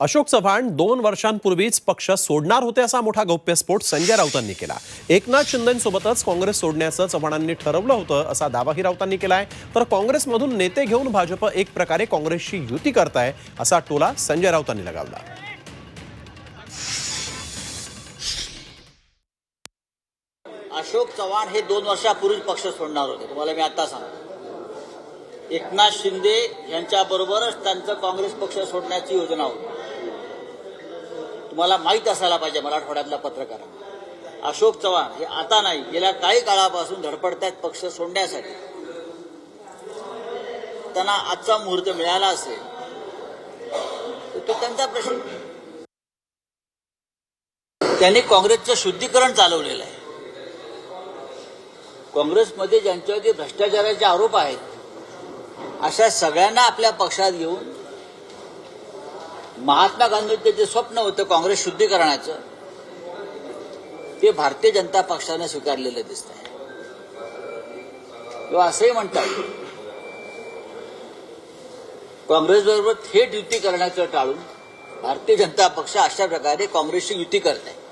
अशोक चव्हाण दोन वर्षांपूर्वीच पक्ष सोडणार होते असा मोठा गौप्यस्फोट संजय राऊतांनी केला. एकनाथ शिंदेसोबतच काँग्रेस सोडण्याचं चव्हाणांनी ठरवलं होतं असा दावाही राऊतांनी केलाय. तर काँग्रेसमधून नेते घेऊन भाजप एक प्रकारे काँग्रेसशी युती करताय असा टोला संजय राऊतांनी लगावला. अशोक चव्हाण हे दोन वर्षापूर्वीच पक्ष सोडणार होते. तुम्हाला मी आता सांगतो. एकनाथ शिंदे यांच्याबरोबरच त्यांचं काँग्रेस पक्ष सोडण्याची योजना होती. तुम्हाला माहीत असायला पाहिजे मराठवाड्यातल्या पत्रकारांना. अशोक चव्हाण हे आता नाही गेल्या काही काळापासून धडपडतायत पक्ष सोडण्यासाठी. त्यांना आजचा मुहूर्त मिळाला असेल तर तो त्यांचा प्रश्न. त्यांनी काँग्रेसचं शुद्धीकरण चालवलेलं आहे. काँग्रेसमध्ये ज्यांच्यावरती भ्रष्टाचाराचे आरोप आहेत अशा सगळ्यांना आपल्या पक्षात घेऊन महात्मा गांधींचं जे स्वप्न होतं काँग्रेस शुद्धीकरणाचं ते भारतीय जनता पक्षानं स्वीकारलेलं दिसत आहे किंवा असंही म्हणतात काँग्रेसबरोबर थेट युती करण्याचं टाळून भारतीय जनता पक्ष अशा प्रकारे काँग्रेसची युती करत आहे